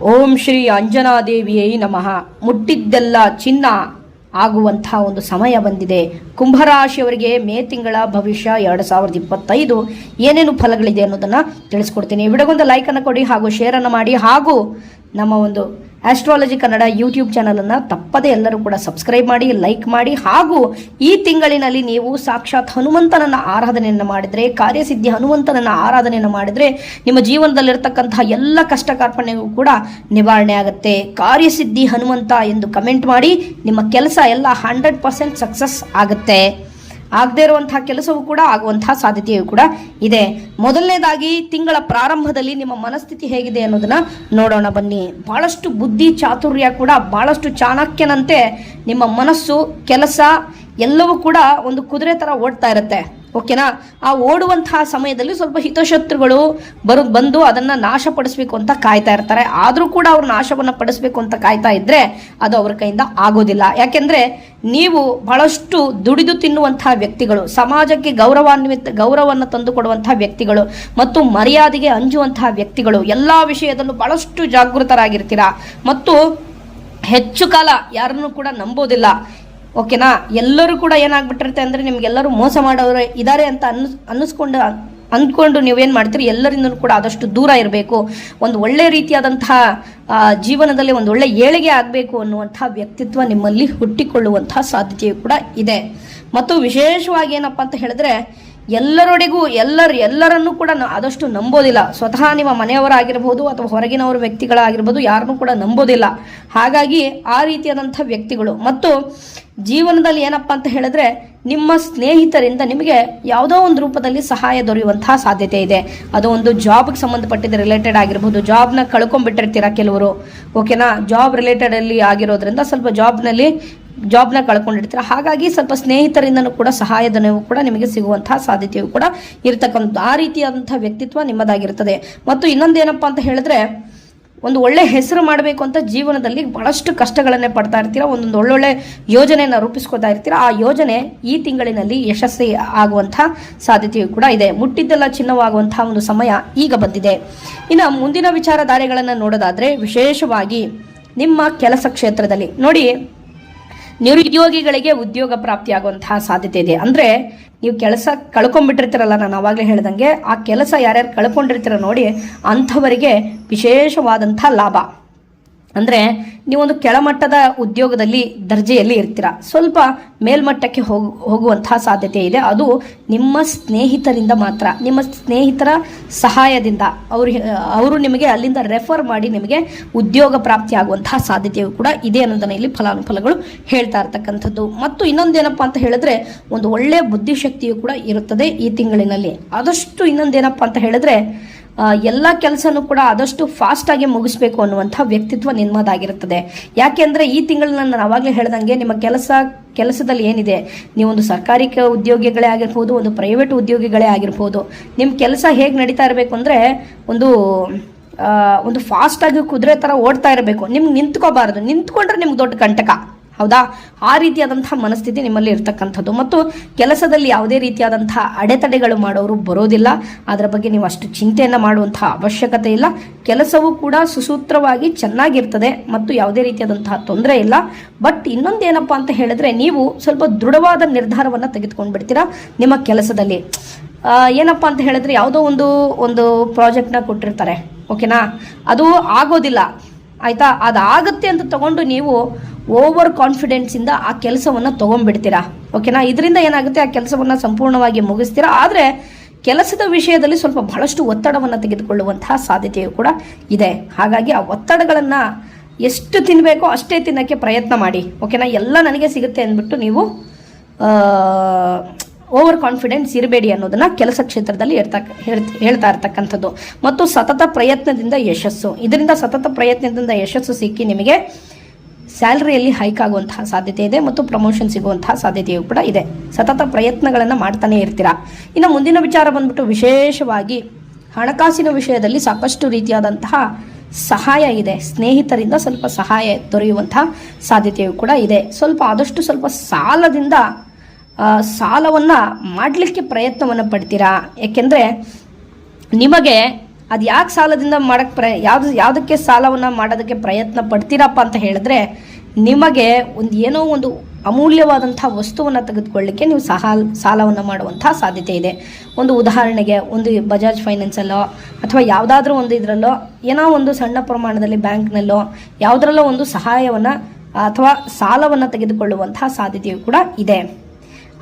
ಓಂ ಶ್ರೀ ಅಂಜನಾದೇವಿಯೇ ನಮಃ. ಮುಟ್ಟಿದ್ದೆಲ್ಲ ಚಿನ್ನ ಆಗುವಂಥ ಒಂದು ಸಮಯ ಬಂದಿದೆ. ಕುಂಭರಾಶಿಯವರಿಗೆ ಮೇ ತಿಂಗಳ ಭವಿಷ್ಯ ಎರಡು ಸಾವಿರದ ಇಪ್ಪತ್ತೈದು ಏನೇನು ಫಲಗಳಿದೆ ಅನ್ನೋದನ್ನು ತಿಳಿಸ್ಕೊಡ್ತೀನಿ. ವಿಡಿಯೋಗೊಂದು ಲೈಕನ್ನು ಕೊಡಿ ಹಾಗೂ ಶೇರನ್ನು ಮಾಡಿ ಹಾಗೂ ನಮ್ಮ ಒಂದು ಆಸ್ಟ್ರಾಲಜಿ ಕನ್ನಡ ಯೂಟ್ಯೂಬ್ ಚಾನಲನ್ನು ತಪ್ಪದೇ ಎಲ್ಲರೂ ಕೂಡ ಸಬ್ಸ್ಕ್ರೈಬ್ ಮಾಡಿ ಲೈಕ್ ಮಾಡಿ, ಹಾಗೂ ಈ ತಿಂಗಳಿನಲ್ಲಿ ನೀವು ಸಾಕ್ಷಾತ್ ಹನುಮಂತನನ್ನ ಆರಾಧನೆಯನ್ನು ಮಾಡಿದರೆ, ಕಾರ್ಯಸಿದ್ಧಿ ಹನುಮಂತನನ್ನ ಆರಾಧನೆಯನ್ನು ಮಾಡಿದರೆ ನಿಮ್ಮ ಜೀವನದಲ್ಲಿರ್ತಕ್ಕಂತಹ ಎಲ್ಲ ಕಷ್ಟ ಕಾರ್ಪಣ್ಯಗಳು ಕೂಡ ನಿವಾರಣೆ ಆಗುತ್ತೆ. ಕಾರ್ಯಸಿದ್ಧಿ ಹನುಮಂತ ಎಂದು ಕಮೆಂಟ್ ಮಾಡಿ, ನಿಮ್ಮ ಕೆಲಸ ಎಲ್ಲ ಹಂಡ್ರೆಡ್ ಪರ್ಸೆಂಟ್ ಸಕ್ಸಸ್ ಆಗುತ್ತೆ. ಆಗದೇ ಇರುವಂತಹ ಕೆಲಸವೂ ಕೂಡ ಆಗುವಂತಹ ಸಾಧ್ಯತೆಯೂ ಕೂಡ ಇದೆ. ಮೊದಲನೇದಾಗಿ ತಿಂಗಳ ಪ್ರಾರಂಭದಲ್ಲಿ ನಿಮ್ಮ ಮನಸ್ಥಿತಿ ಹೇಗಿದೆ ಅನ್ನೋದನ್ನ ನೋಡೋಣ ಬನ್ನಿ. ಬಹಳಷ್ಟು ಬುದ್ಧಿ ಚಾತುರ್ಯ ಕೂಡ, ಬಹಳಷ್ಟು ಚಾಣಕ್ಯನಂತೆ ನಿಮ್ಮ ಮನಸ್ಸು, ಕೆಲಸ ಎಲ್ಲವೂ ಕೂಡ ಒಂದು ಕುದುರೆ ಥರ ಓಡ್ತಾ ಇರುತ್ತೆ. ಓಕೆನಾ? ಆ ಓಡುವಂತಹ ಸಮಯದಲ್ಲಿ ಸ್ವಲ್ಪ ಹಿತಶತ್ರುಗಳು ಬರು, ಬಂದು ಅದನ್ನು ನಾಶಪಡಿಸ್ಬೇಕು ಅಂತ ಕಾಯ್ತಾ ಇರ್ತಾರೆ. ಆದರೂ ಕೂಡ ಅವ್ರು ನಾಶವನ್ನು ಪಡಿಸ್ಬೇಕು ಅಂತ ಕಾಯ್ತಾ ಇದ್ರೆ ಅದು ಅವ್ರ ಕೈಯಿಂದ ಆಗೋದಿಲ್ಲ. ಯಾಕೆಂದ್ರೆ ನೀವು ಬಹಳಷ್ಟು ದುಡಿದು ತಿನ್ನುವಂತಹ ವ್ಯಕ್ತಿಗಳು, ಸಮಾಜಕ್ಕೆ ಗೌರವಾನ್ವಿತ, ಗೌರವವನ್ನು ತಂದು ಕೊಡುವಂತಹ ವ್ಯಕ್ತಿಗಳು ಮತ್ತು ಮರ್ಯಾದೆಗೆ ಅಂಜುವಂತಹ ವ್ಯಕ್ತಿಗಳು, ಎಲ್ಲ ವಿಷಯದಲ್ಲೂ ಬಹಳಷ್ಟು ಜಾಗೃತರಾಗಿರ್ತೀರಾ? ಮತ್ತು ಹೆಚ್ಚು ಕಾಲ ಯಾರನ್ನು ಕೂಡ ನಂಬೋದಿಲ್ಲ. ಓಕೆನಾ? ಎಲ್ಲರೂ ಕೂಡ ಏನಾಗ್ಬಿಟ್ಟಿರುತ್ತೆ ಅಂದರೆ ನಿಮಗೆಲ್ಲರೂ ಮೋಸ ಮಾಡೋರು ಇದ್ದಾರೆ ಅಂತ ಅನ್ನಿಸ್, ಅನ್ನಿಸ್ಕೊಂಡು, ಅಂದ್ಕೊಂಡು ನೀವೇನು ಮಾಡ್ತೀರಿ? ಎಲ್ಲರಿಂದ ಕೂಡ ಆದಷ್ಟು ದೂರ ಇರಬೇಕು. ಒಂದು ಒಳ್ಳೆ ರೀತಿಯಾದಂತಹ ಜೀವನದಲ್ಲಿ ಒಂದು ಒಳ್ಳೆ ಏಳಿಗೆ ಆಗಬೇಕು ಅನ್ನುವಂಥ ವ್ಯಕ್ತಿತ್ವ ನಿಮ್ಮಲ್ಲಿ ಹುಟ್ಟಿಕೊಳ್ಳುವಂತಹ ಸಾಧ್ಯತೆಯು ಕೂಡ ಇದೆ. ಮತ್ತು ವಿಶೇಷವಾಗಿ ಏನಪ್ಪ ಅಂತ ಹೇಳಿದ್ರೆ ಎಲ್ಲರೊಡೆಗೂ ಎಲ್ಲರ ಎಲ್ಲರನ್ನೂ ಕೂಡ ಆದಷ್ಟು ನಂಬೋದಿಲ್ಲ. ಸ್ವತಃ ನಿಮ್ಮ ಮನೆಯವರಾಗಿರ್ಬೋದು ಅಥವಾ ಹೊರಗಿನವರ ವ್ಯಕ್ತಿಗಳಾಗಿರ್ಬೋದು ಯಾರನ್ನೂ ಕೂಡ ನಂಬೋದಿಲ್ಲ. ಹಾಗಾಗಿ ಆ ರೀತಿಯಾದಂಥ ವ್ಯಕ್ತಿಗಳು. ಮತ್ತು ಜೀವನದಲ್ಲಿ ಏನಪ್ಪ ಅಂತ ಹೇಳಿದ್ರೆ ನಿಮ್ಮ ಸ್ನೇಹಿತರಿಂದ ನಿಮಗೆ ಯಾವುದೋ ಒಂದು ರೂಪದಲ್ಲಿ ಸಹಾಯ ದೊರೆಯುವಂತಹ ಸಾಧ್ಯತೆ ಇದೆ. ಅದು ಒಂದು ಜಾಬ್ಗೆ ಸಂಬಂಧಪಟ್ಟಿದ್ದ ರಿಲೇಟೆಡ್ ಆಗಿರ್ಬೋದು. ಜಾಬ್ನ ಕಳ್ಕೊಂಡ್ಬಿಟ್ಟಿರ್ತೀರ ಕೆಲವರು. ಓಕೆನಾ ಜಾಬ್ ರಿಲೇಟೆಡ್ ಅಲ್ಲಿ ಆಗಿರೋದ್ರಿಂದ ಸ್ವಲ್ಪ ಜಾಬ್ನಲ್ಲಿ ಜಾಬ್ನ ಕಳ್ಕೊಂಡಿರ್ತೀರ. ಹಾಗಾಗಿ ಸ್ವಲ್ಪ ಸ್ನೇಹಿತರಿಂದನೂ ಕೂಡ ಸಹಾಯಧನವು ಕೂಡ ನಿಮಗೆ ಸಿಗುವಂತಹ ಸಾಧ್ಯತೆಯು ಕೂಡ ಇರತಕ್ಕಂಥ ಆ ರೀತಿಯಾದಂತಹ ವ್ಯಕ್ತಿತ್ವ ನಿಮ್ಮದಾಗಿರ್ತದೆ ಮತ್ತು ಇನ್ನೊಂದೇನಪ್ಪ ಅಂತ ಹೇಳಿದ್ರೆ, ಒಂದು ಒಳ್ಳೆ ಹೆಸರು ಮಾಡಬೇಕು ಅಂತ ಜೀವನದಲ್ಲಿ ಬಹಳಷ್ಟು ಕಷ್ಟಗಳನ್ನೇ ಪಡ್ತಾ ಇರ್ತೀರ, ಒಂದೊಂದು ಒಳ್ಳೊಳ್ಳೆ ಯೋಜನೆಯನ್ನು ರೂಪಿಸ್ಕೊತಾ ಇರ್ತೀರ, ಆ ಯೋಜನೆ ಈ ತಿಂಗಳಿನಲ್ಲಿ ಯಶಸ್ವಿ ಆಗುವಂಥ ಸಾಧ್ಯತೆಯು ಕೂಡ ಇದೆ. ಮುಟ್ಟಿದ್ದೆಲ್ಲ ಚಿನ್ನವಾಗುವಂತಹ ಒಂದು ಸಮಯ ಈಗ ಬಂದಿದೆ. ಇನ್ನು ಮುಂದಿನ ವಿಚಾರಧಾರೆಗಳನ್ನು ನೋಡೋದಾದ್ರೆ, ವಿಶೇಷವಾಗಿ ನಿಮ್ಮ ಕೆಲಸ ಕ್ಷೇತ್ರದಲ್ಲಿ. ನೋಡಿ ನಿರುದ್ಯೋಗಿಗಳಿಗೆ ಉದ್ಯೋಗ ಪ್ರಾಪ್ತಿಯಾಗುವಂತಹ ಸಾಧ್ಯತೆ ಇದೆ. ಅಂದ್ರೆ ನೀವು ಕೆಲಸ ಕಳ್ಕೊಂಡ್ಬಿಟ್ಟಿರ್ತೀರಲ್ಲ, ನಾನು ಅವಾಗಲೇ ಹೇಳ್ದಂಗೆ, ಆ ಕೆಲಸ ಯಾರ್ಯಾರು ಕಳ್ಕೊಂಡಿರ್ತೀರ ನೋಡಿ, ಅಂಥವರಿಗೆ ವಿಶೇಷವಾದಂಥ ಲಾಭ. ಅಂದರೆ ನೀವೊಂದು ಕೆಳಮಟ್ಟದ ಉದ್ಯೋಗದಲ್ಲಿ ದರ್ಜೆಯಲ್ಲಿ ಇರ್ತೀರ? ಸ್ವಲ್ಪ ಮೇಲ್ಮಟ್ಟಕ್ಕೆ ಹೋಗು, ಹೋಗುವಂತಹ ಸಾಧ್ಯತೆ ಇದೆ. ಅದು ನಿಮ್ಮ ಸ್ನೇಹಿತರಿಂದ ಮಾತ್ರ. ನಿಮ್ಮ ಸ್ನೇಹಿತರ ಸಹಾಯದಿಂದ ಅವರು ಅವರು ನಿಮಗೆ ಅಲ್ಲಿಂದ ರೆಫರ್ ಮಾಡಿ ನಿಮಗೆ ಉದ್ಯೋಗ ಪ್ರಾಪ್ತಿ ಆಗುವಂತಹ ಸಾಧ್ಯತೆಯು ಕೂಡ ಇದೆ ಅನ್ನೋದನ್ನ ಇಲ್ಲಿ ಫಲಾನುಫಲಗಳು ಹೇಳ್ತಾ ಇರ್ತಕ್ಕಂಥದ್ದು. ಮತ್ತು ಇನ್ನೊಂದೇನಪ್ಪ ಅಂತ ಹೇಳಿದ್ರೆ ಒಂದು ಒಳ್ಳೆಯ ಬುದ್ಧಿಶಕ್ತಿಯು ಕೂಡ ಇರುತ್ತದೆ ಈ ತಿಂಗಳಿನಲ್ಲಿ. ಆದಷ್ಟು ಇನ್ನೊಂದೇನಪ್ಪ ಅಂತ ಹೇಳಿದ್ರೆ ಎಲ್ಲ ಕೆಲಸನೂ ಕೂಡ ಆದಷ್ಟು ಫಾಸ್ಟಾಗಿ ಮುಗಿಸ್ಬೇಕು ಅನ್ನುವಂಥ ವ್ಯಕ್ತಿತ್ವ ನಿಮ್ಮದಾಗಿರುತ್ತದೆ ಯಾಕೆಂದರೆ ಈ ತಿಂಗಳನ್ನ ನಾನು ಆವಾಗಲೇ ಹೇಳ್ದಂಗೆ ನಿಮ್ಮ ಕೆಲಸ, ಕೆಲಸದಲ್ಲಿ ಏನಿದೆ? ನೀವೊಂದು ಸರ್ಕಾರಿ ಕ- ಉದ್ಯೋಗಿಗಳೇ ಆಗಿರ್ಬೋದು, ಒಂದು ಪ್ರೈವೇಟ್ ಉದ್ಯೋಗಿಗಳೇ ಆಗಿರ್ಬೋದು. ನಿಮ್ಮ ಕೆಲಸ ಹೇಗೆ ನಡೀತಾ ಇರಬೇಕು ಅಂದರೆ ಒಂದು ಒಂದು ಫಾಸ್ಟಾಗಿ ಕುದುರೆ ಥರ ಓಡ್ತಾ ಇರಬೇಕು. ನಿಮ್ಗೆ ನಿಂತ್ಕೋಬಾರ್ದು. ನಿಂತ್ಕೊಂಡ್ರೆ ನಿಮ್ಗೆ ದೊಡ್ಡ ಕಂಟಕ. ಹೌದಾ? ಆ ರೀತಿಯಾದಂತಹ ಮನಸ್ಥಿತಿ ನಿಮ್ಮಲ್ಲಿ ಇರ್ತಕ್ಕಂಥದ್ದು. ಮತ್ತು ಕೆಲಸದಲ್ಲಿ ಯಾವುದೇ ರೀತಿಯಾದಂತಹ ಅಡೆತಡೆಗಳು ಮಾಡೋರು ಬರೋದಿಲ್ಲ. ಅದರ ಬಗ್ಗೆ ನೀವು ಅಷ್ಟು ಚಿಂತೆಯನ್ನು ಮಾಡುವಂತಹ ಅವಶ್ಯಕತೆ ಇಲ್ಲ. ಕೆಲಸವೂ ಕೂಡ ಸುಸೂತ್ರವಾಗಿ ಚೆನ್ನಾಗಿರ್ತದೆ ಮತ್ತು ಯಾವುದೇ ರೀತಿಯಾದಂತಹ ತೊಂದರೆ ಇಲ್ಲ. ಬಟ್ ಇನ್ನೊಂದೇನಪ್ಪ ಅಂತ ಹೇಳಿದ್ರೆ, ನೀವು ಸ್ವಲ್ಪ ದೃಢವಾದ ನಿರ್ಧಾರವನ್ನು ತೆಗೆದುಕೊಂಡು ಬಿಡ್ತೀರಾ ನಿಮ್ಮ ಕೆಲಸದಲ್ಲಿ. ಏನಪ್ಪ ಅಂತ ಹೇಳಿದ್ರೆ, ಯಾವುದೋ ಒಂದು ಒಂದು ಪ್ರಾಜೆಕ್ಟ್ನ ಕೊಟ್ಟಿರ್ತಾರೆ. ಓಕೆನಾ? ಅದು ಆಗೋದಿಲ್ಲ. ಆಯ್ತಾ? ಅದಾಗುತ್ತೆ ಅಂತ ತಗೊಂಡು ನೀವು ಓವರ್ ಕಾನ್ಫಿಡೆನ್ಸಿಂದ ಆ ಕೆಲಸವನ್ನು ತೊಗೊಂಡ್ಬಿಡ್ತೀರಾ? ಓಕೆನಾ? ಇದರಿಂದ ಏನಾಗುತ್ತೆ? ಆ ಕೆಲಸವನ್ನು ಸಂಪೂರ್ಣವಾಗಿ ಮುಗಿಸ್ತೀರಾ? ಆದರೆ ಕೆಲಸದ ವಿಷಯದಲ್ಲಿ ಸ್ವಲ್ಪ ಬಹಳಷ್ಟು ಒತ್ತಡವನ್ನು ತೆಗೆದುಕೊಳ್ಳುವಂತಹ ಸಾಧ್ಯತೆಯು ಕೂಡ ಇದೆ. ಹಾಗಾಗಿ ಆ ಒತ್ತಡಗಳನ್ನು ಎಷ್ಟು ತಿನ್ನಬೇಕೋ ಅಷ್ಟೇ ತಿನ್ನೋಕ್ಕೆ ಪ್ರಯತ್ನ ಮಾಡಿ. ಓಕೆನಾ? ಎಲ್ಲ ನನಗೆ ಸಿಗುತ್ತೆ ಅಂದ್ಬಿಟ್ಟು ನೀವು ಓವರ್ ಕಾನ್ಫಿಡೆನ್ಸ್ ಇರಬೇಡಿ ಅನ್ನೋದನ್ನ ಕೆಲಸ ಕ್ಷೇತ್ರದಲ್ಲಿ ಹೇಳ್ತ- ಇರ್ತಕ್ಕಂಥದ್ದು. ಮತ್ತು ಸತತ ಪ್ರಯತ್ನದಿಂದ ಯಶಸ್ಸು. ಇದರಿಂದ ಸತತ ಪ್ರಯತ್ನದಿಂದ ಯಶಸ್ಸು ಸಿಕ್ಕಿ ನಿಮಗೆ ಸ್ಯಾಲ್ರಿಯಲ್ಲಿ ಹೈಕ್ ಆಗುವಂತಹ ಸಾಧ್ಯತೆ ಇದೆ ಮತ್ತು ಪ್ರಮೋಷನ್ ಸಿಗುವಂತಹ ಸಾಧ್ಯತೆಯೂ ಕೂಡ ಇದೆ. ಸತತ ಪ್ರಯತ್ನಗಳನ್ನು ಮಾಡ್ತಾನೆ ಇರ್ತೀರಾ? ಇನ್ನು ಮುಂದಿನ ವಿಚಾರ ಬಂದ್ಬಿಟ್ಟು ವಿಶೇಷವಾಗಿ ಹಣಕಾಸಿನ ವಿಷಯದಲ್ಲಿ ಸಾಕಷ್ಟು ರೀತಿಯಾದಂತಹ ಸಹಾಯ ಇದೆ. ಸ್ನೇಹಿತರಿಂದ ಸ್ವಲ್ಪ ಸಹಾಯ ದೊರೆಯುವಂತಹ ಸಾಧ್ಯತೆಯೂ ಕೂಡ ಇದೆ. ಸ್ವಲ್ಪ ಆದಷ್ಟು ಸ್ವಲ್ಪ ಸಾಲದಿಂದ ಸಾಲವನ್ನ ಮಾಡಲಿಕ್ಕೆ ಪ್ರಯತ್ನವನ್ನು ಪಡ್ತೀರಾ? ಯಾಕೆಂದರೆ ನಿಮಗೆ ಅದು ಯಾಕೆ ಸಾಲದಿಂದ ಮಾಡೋಕ್ಕೆ ಪ್ರ ಯಾವುದು, ಯಾವುದಕ್ಕೆ ಸಾಲವನ್ನು ಮಾಡೋದಕ್ಕೆ ಪ್ರಯತ್ನ ಪಡ್ತೀರಪ್ಪ ಅಂತ ಹೇಳಿದ್ರೆ ನಿಮಗೆ ಒಂದು ಏನೋ ಒಂದು ಅಮೂಲ್ಯವಾದಂಥ ವಸ್ತುವನ್ನು ತೆಗೆದುಕೊಳ್ಳಿಕ್ಕೆ ನೀವು ಸಹ ಸಾಲವನ್ನು ಮಾಡುವಂಥ ಸಾಧ್ಯತೆ ಇದೆ. ಒಂದು ಉದಾಹರಣೆಗೆ ಒಂದು ಬಜಾಜ್ ಫೈನಾನ್ಸಲ್ಲೋ ಅಥವಾ ಯಾವುದಾದ್ರೂ ಒಂದು ಇದರಲ್ಲೋ ಏನೋ ಒಂದು ಸಣ್ಣ ಪ್ರಮಾಣದಲ್ಲಿ ಬ್ಯಾಂಕ್ನಲ್ಲೋ ಯಾವುದರಲ್ಲೋ ಒಂದು ಸಹಾಯವನ್ನು ಅಥವಾ ಸಾಲವನ್ನು ತೆಗೆದುಕೊಳ್ಳುವಂತಹ ಸಾಧ್ಯತೆಯು ಕೂಡ ಇದೆ.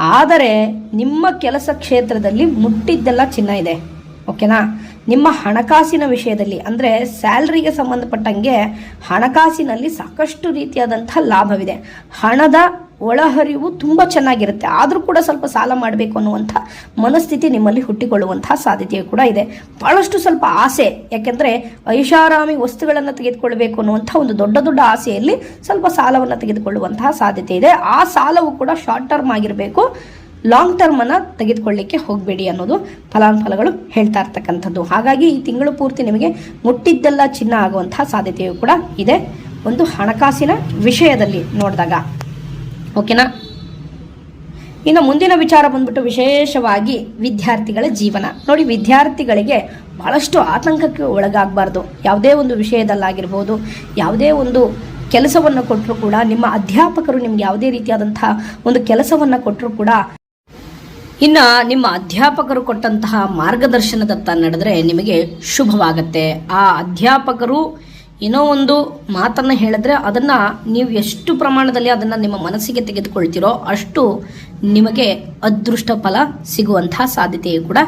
ಆದರೆ ನಿಮ್ಮ ಕೆಲಸ ಕ್ಷೇತ್ರದಲ್ಲಿ ಮುಟ್ಟಿದ್ದೆಲ್ಲ ಚಿನ್ನ ಇದೆ. ಓಕೆನಾ ನಿಮ್ಮ ಹಣಕಾಸಿನ ವಿಷಯದಲ್ಲಿ, ಅಂದರೆ ಸ್ಯಾಲ್ರಿಗೆ ಸಂಬಂಧಪಟ್ಟಂಗೆ ಹಣಕಾಸಿನಲ್ಲಿ ಸಾಕಷ್ಟು ರೀತಿಯಾದಂಥ ಲಾಭವಿದೆ. ಹಣದ ಒಳಹರಿವು ತುಂಬ ಚೆನ್ನಾಗಿರುತ್ತೆ. ಆದರೂ ಕೂಡ ಸ್ವಲ್ಪ ಸಾಲ ಮಾಡಬೇಕು ಅನ್ನುವಂಥ ಮನಸ್ಥಿತಿ ನಿಮ್ಮಲ್ಲಿ ಹುಟ್ಟಿಕೊಳ್ಳುವಂತಹ ಸಾಧ್ಯತೆಯು ಕೂಡ ಇದೆ. ಭಾಳಷ್ಟು ಸ್ವಲ್ಪ ಆಸೆ, ಯಾಕೆಂದರೆ ಐಷಾರಾಮಿ ವಸ್ತುಗಳನ್ನು ತೆಗೆದುಕೊಳ್ಬೇಕು ಅನ್ನುವಂಥ ಒಂದು ದೊಡ್ಡ ದೊಡ್ಡ ಆಸೆಯಲ್ಲಿ ಸ್ವಲ್ಪ ಸಾಲವನ್ನು ತೆಗೆದುಕೊಳ್ಳುವಂತಹ ಸಾಧ್ಯತೆ ಇದೆ. ಆ ಸಾಲವು ಕೂಡ ಶಾರ್ಟ್ ಟರ್ಮ್ ಆಗಿರಬೇಕು. ಲಾಂಗ್ ಟರ್ಮನ್ನು ತೆಗೆದುಕೊಳ್ಳಿಕ್ಕೆ ಹೋಗಬೇಡಿ ಅನ್ನೋದು ಫಲಾನುಫಲಗಳು ಹೇಳ್ತಾ ಇರ್ತಕ್ಕಂಥದ್ದು. ಹಾಗಾಗಿ ಈ ತಿಂಗಳು ಪೂರ್ತಿ ನಿಮಗೆ ಮುಟ್ಟಿದ್ದೆಲ್ಲ ಚಿನ್ನ ಆಗುವಂತಹ ಸಾಧ್ಯತೆಯು ಕೂಡ ಇದೆ. ಒಂದು ಹಣಕಾಸಿನ ವಿಷಯದಲ್ಲಿ ನೋಡಿದಾಗ. ಓಕೆನಾ? ಇನ್ನು ಮುಂದಿನ ವಿಚಾರ ಬಂದ್ಬಿಟ್ಟು ವಿಶೇಷವಾಗಿ ವಿದ್ಯಾರ್ಥಿಗಳ ಜೀವನ. ನೋಡಿ, ವಿದ್ಯಾರ್ಥಿಗಳಿಗೆ ಬಹಳಷ್ಟು ಆತಂಕಕ್ಕೆ ಒಳಗಾಗಬಾರ್ದು. ಯಾವುದೇ ಒಂದು ವಿಷಯದಲ್ಲಾಗಿರ್ಬೋದು, ಯಾವುದೇ ಒಂದು ಕೆಲಸವನ್ನು ಕೊಟ್ಟರು ಕೂಡ, ನಿಮ್ಮ ಅಧ್ಯಾಪಕರು ನಿಮ್ಗೆ ಯಾವುದೇ ರೀತಿಯಾದಂತಹ ಒಂದು ಕೆಲಸವನ್ನು ಕೊಟ್ಟರು ಕೂಡ ಇನ್ನು ನಿಮ್ಮ ಅಧ್ಯಾಪಕರು ಕೊಟ್ಟಂತಹ ಮಾರ್ಗದರ್ಶನದತ್ತ ನಡೆದ್ರೆ ನಿಮಗೆ ಶುಭವಾಗತ್ತೆ. ಆ ಅಧ್ಯಾಪಕರು ಏನೋ ಒಂದು ಮಾತನ್ನು ಹೇಳಿದ್ರೆ ಅದನ್ನು ನೀವು ಎಷ್ಟು ಪ್ರಮಾಣದಲ್ಲಿ ಅದನ್ನು ನಿಮ್ಮ ಮನಸ್ಸಿಗೆ ತೆಗೆದುಕೊಳ್ತೀರೋ ಅಷ್ಟು ನಿಮಗೆ ಅದೃಷ್ಟ ಫಲ ಸಿಗುವಂತಹ ಸಾಧ್ಯತೆಯು ಕೂಡ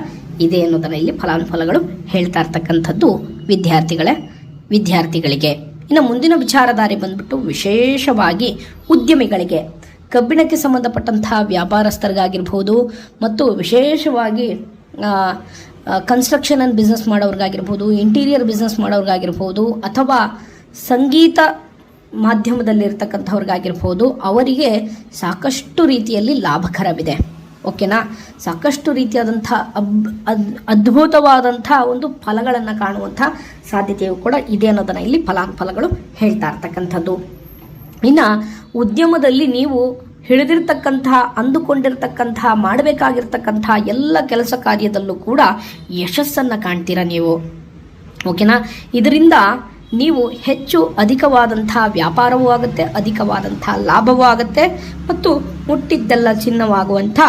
ಇದೆ ಅನ್ನೋದನ್ನು ಇಲ್ಲಿ ಫಲಾನುಫಲಗಳು ಹೇಳ್ತಾ ಇರ್ತಕ್ಕಂಥದ್ದು ವಿದ್ಯಾರ್ಥಿಗಳೇ, ವಿದ್ಯಾರ್ಥಿಗಳಿಗೆ. ಇನ್ನು ಮುಂದಿನ ವಿಚಾರಧಾರಿ ಬಂದ್ಬಿಟ್ಟು ವಿಶೇಷವಾಗಿ ಉದ್ಯಮಿಗಳಿಗೆ. ಕಬ್ಬಿಣಕ್ಕೆ ಸಂಬಂಧಪಟ್ಟಂತಹ ವ್ಯಾಪಾರಸ್ಥರಿಗಾಗಿರ್ಬೋದು ಮತ್ತು ವಿಶೇಷವಾಗಿ ಕನ್ಸ್ಟ್ರಕ್ಷನ್ ಆ್ಯಂಡ್ ಬಿಸ್ನೆಸ್ ಮಾಡೋರ್ಗಾಗಿರ್ಬೋದು ಇಂಟೀರಿಯರ್ ಬಿಸ್ನೆಸ್ ಮಾಡೋರ್ಗಾಗಿರ್ಬೋದು, ಅಥವಾ ಸಂಗೀತ ಮಾಧ್ಯಮದಲ್ಲಿರ್ತಕ್ಕಂಥವ್ರಿಗಾಗಿರ್ಬೋದು, ಅವರಿಗೆ ಸಾಕಷ್ಟು ರೀತಿಯಲ್ಲಿ ಲಾಭಕರವಿದೆ. ಓಕೆನಾ? ಸಾಕಷ್ಟು ರೀತಿಯಾದಂಥ ಅಬ್, ಅದ್, ಅದ್ಭುತವಾದಂಥ ಒಂದು ಫಲಗಳನ್ನು ಕಾಣುವಂಥ ಸಾಧ್ಯತೆಯು ಕೂಡ ಇದೆ ಅನ್ನೋದನ್ನು ಇಲ್ಲಿ ಫಲಾನುಫಲಗಳು ಹೇಳ್ತಾ ಇರ್ತಕ್ಕಂಥದ್ದು. ಇನ್ನು ಉದ್ಯಮದಲ್ಲಿ ನೀವು ಹಿಡಿದಿರ್ತಕ್ಕಂತಹ ಅಂದುಕೊಂಡಿರ್ತಕ್ಕಂಥ ಮಾಡಬೇಕಾಗಿರ್ತಕ್ಕಂತಹ ಎಲ್ಲ ಕೆಲಸ ಕಾರ್ಯದಲ್ಲೂ ಕೂಡ ಯಶಸ್ಸನ್ನು ಕಾಣ್ತೀರ ನೀವು? ಓಕೆನಾ? ಇದರಿಂದ ನೀವು ಹೆಚ್ಚು ಅಧಿಕವಾದಂಥ ವ್ಯಾಪಾರವೂ ಆಗುತ್ತೆ, ಅಧಿಕವಾದಂಥ ಲಾಭವೂ ಆಗುತ್ತೆ ಮತ್ತು ಮುಟ್ಟಿದ್ದೆಲ್ಲ ಚಿನ್ನವಾಗುವಂಥ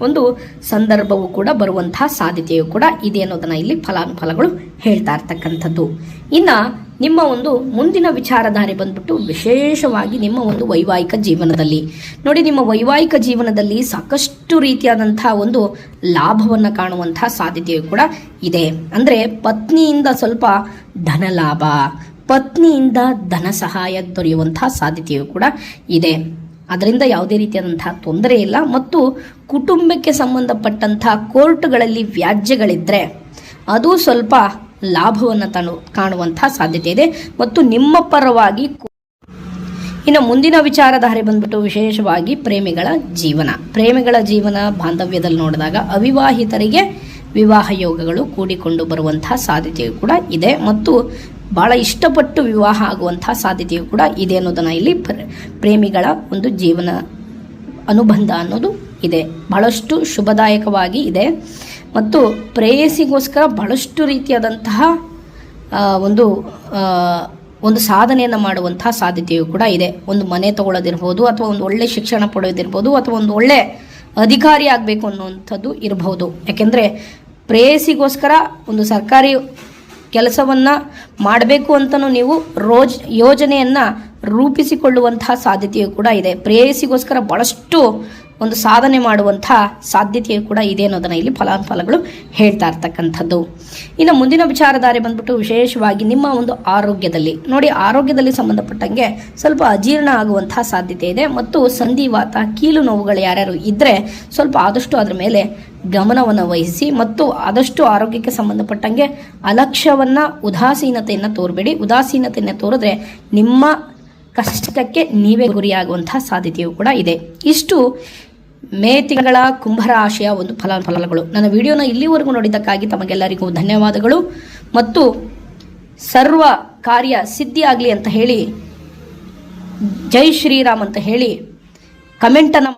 ಒಂದು ಸಂದರ್ಭವೂ ಕೂಡ ಬರುವಂತಹ ಸಾಧ್ಯತೆಯು ಕೂಡ ಇದೆ ಅನ್ನೋದನ್ನು ಇಲ್ಲಿ ಫಲಾನುಫಲಗಳು ಹೇಳ್ತಾ ಇರ್ತಕ್ಕಂಥದ್ದು. ಇನ್ನು ನಿಮ್ಮ ಒಂದು ಮುಂದಿನ ವಿಚಾರಧಾರೆ ಬಂದ್ಬಿಟ್ಟು ವಿಶೇಷವಾಗಿ ನಿಮ್ಮ ಒಂದು ವೈವಾಹಿಕ ಜೀವನದಲ್ಲಿ. ನೋಡಿ, ನಿಮ್ಮ ವೈವಾಹಿಕ ಜೀವನದಲ್ಲಿ ಸಾಕಷ್ಟು ರೀತಿಯಾದಂತಹ ಒಂದು ಲಾಭವನ್ನು ಕಾಣುವಂತಹ ಸಾಧ್ಯತೆಯು ಕೂಡ ಇದೆ. ಅಂದರೆ ಪತ್ನಿಯಿಂದ ಸ್ವಲ್ಪ ಧನ ಲಾಭ ಪತ್ನಿಯಿಂದ ಧನ ಸಹಾಯ ದೊರೆಯುವಂತಹ ಸಾಧ್ಯತೆಯು ಕೂಡ ಇದೆ. ಅದರಿಂದ ಯಾವುದೇ ರೀತಿಯಾದಂತಹ ತೊಂದರೆ ಇಲ್ಲ. ಮತ್ತು ಕುಟುಂಬಕ್ಕೆ ಸಂಬಂಧಪಟ್ಟಂತಹ ಕೋರ್ಟ್ಗಳಲ್ಲಿ ವ್ಯಾಜ್ಯಗಳಿದ್ದರೆ ಅದು ಸ್ವಲ್ಪ ಲಾಭವನ್ನು ತಾನು ಕಾಣುವಂತಹ ಸಾಧ್ಯತೆ ಇದೆ. ಮತ್ತು ನಿಮ್ಮ ಪರವಾಗಿ ಇನ್ನು ಮುಂದಿನ ವಿಚಾರಧಾರೆ ಬಂದ್ಬಿಟ್ಟು ವಿಶೇಷವಾಗಿ ಪ್ರೇಮಿಗಳ ಜೀವನ. ಪ್ರೇಮಿಗಳ ಜೀವನ ಬಾಂಧವ್ಯದಲ್ಲಿ ನೋಡಿದಾಗ ಅವಿವಾಹಿತರಿಗೆ ವಿವಾಹ ಯೋಗಗಳು ಕೂಡಿಕೊಂಡು ಬರುವಂತಹ ಸಾಧ್ಯತೆಯು ಕೂಡ ಇದೆ. ಮತ್ತು ಬಹಳ ಇಷ್ಟಪಟ್ಟು ವಿವಾಹ ಆಗುವಂತಹ ಸಾಧ್ಯತೆಯು ಕೂಡ ಇದೆ ಅನ್ನೋದನ್ನು ಇಲ್ಲಿ ಪ್ರೇಮಿಗಳ ಒಂದು ಜೀವನ ಅನುಬಂಧ ಅನ್ನೋದು ಇದೆ. ಬಹಳಷ್ಟು ಶುಭದಾಯಕವಾಗಿ ಇದೆ. ಮತ್ತು ಪ್ರೇಯಸಿಗೋಸ್ಕರ ಬಹಳಷ್ಟು ರೀತಿಯಾದಂತಹ ಒಂದು ಒಂದು ಸಾಧನೆಯನ್ನು ಮಾಡುವಂತಹ ಸಾಧ್ಯತೆಯು ಕೂಡ ಇದೆ. ಒಂದು ಮನೆ ತಗೊಳ್ಳೋದಿರ್ಬೋದು, ಅಥವಾ ಒಂದು ಒಳ್ಳೆ ಶಿಕ್ಷಣ ಪಡೆಯೋದಿರ್ಬೋದು, ಅಥವಾ ಒಂದು ಒಳ್ಳೆ ಅಧಿಕಾರಿ ಆಗಬೇಕು ಅನ್ನುವಂಥದ್ದು ಇರಬಹುದು ಯಾಕೆಂದರೆ ಪ್ರೇಯಸಿಗೋಸ್ಕರ ಒಂದು ಸರ್ಕಾರಿ ಕೆಲಸವನ್ನು ಮಾಡಬೇಕು ಅಂತಲೂ ನೀವು ರೋಜ್, ಯೋಜನೆಯನ್ನು ರೂಪಿಸಿಕೊಳ್ಳುವಂತಹ ಸಾಧ್ಯತೆಯು ಕೂಡ ಇದೆ. ಪ್ರೇಯಸಿಗೋಸ್ಕರ ಭಾಳಷ್ಟು ಒಂದು ಸಾಧನೆ ಮಾಡುವಂಥ ಸಾಧ್ಯತೆಯು ಕೂಡ ಇದೆ ಅನ್ನೋದನ್ನು ಇಲ್ಲಿ ಫಲಾನುಫಲಗಳು ಹೇಳ್ತಾ ಇರ್ತಕ್ಕಂಥದ್ದು. ಇನ್ನು ಮುಂದಿನ ವಿಚಾರಧಾರೆ ಬಂದ್ಬಿಟ್ಟು ವಿಶೇಷವಾಗಿ ನಿಮ್ಮ ಒಂದು ಆರೋಗ್ಯದಲ್ಲಿ. ನೋಡಿ, ಆರೋಗ್ಯದಲ್ಲಿ ಸಂಬಂಧಪಟ್ಟಂಗೆ ಸ್ವಲ್ಪ ಅಜೀರ್ಣ ಆಗುವಂತಹ ಸಾಧ್ಯತೆ ಇದೆ ಮತ್ತು ಸಂಧಿವಾತ ಕೀಲು ನೋವುಗಳು ಯಾರ್ಯಾರು ಇದ್ದರೆ ಸ್ವಲ್ಪ ಆದಷ್ಟು ಅದರ ಮೇಲೆ ಗಮನವನ್ನು ವಹಿಸಿ ಮತ್ತು ಆದಷ್ಟು ಆರೋಗ್ಯಕ್ಕೆ ಸಂಬಂಧಪಟ್ಟಂಗೆ ಅಲಕ್ಷ್ಯವನ್ನು, ಉದಾಸೀನತೆಯನ್ನು ತೋರಬೇಡಿ. ಉದಾಸೀನತೆಯನ್ನು ತೋರಿದ್ರೆ ನಿಮ್ಮ ಕಷ್ಟಕ್ಕೆ ನೀವೇ ಗುರಿಯಾಗುವಂತಹ ಸಾಧ್ಯತೆಯು ಕೂಡ ಇದೆ. ಇಷ್ಟು ಮೇ ತಿಂಗಳ ಕುಂಭರಾಶಿಯ ಒಂದು ಫಲಾನುಫಲಗಳು ನನ್ನ ವಿಡಿಯೋನ ಇಲ್ಲಿವರೆಗೂ ನೋಡಿದ್ದಕ್ಕಾಗಿ ತಮಗೆಲ್ಲರಿಗೂ ಧನ್ಯವಾದಗಳು. ಮತ್ತು ಸರ್ವ ಕಾರ್ಯ ಸಿದ್ಧಿಯಾಗಲಿ ಅಂತ ಹೇಳಿ, ಜೈ ಶ್ರೀರಾಮ್ ಅಂತ ಹೇಳಿ, ಕಮೆಂಟನ್ನು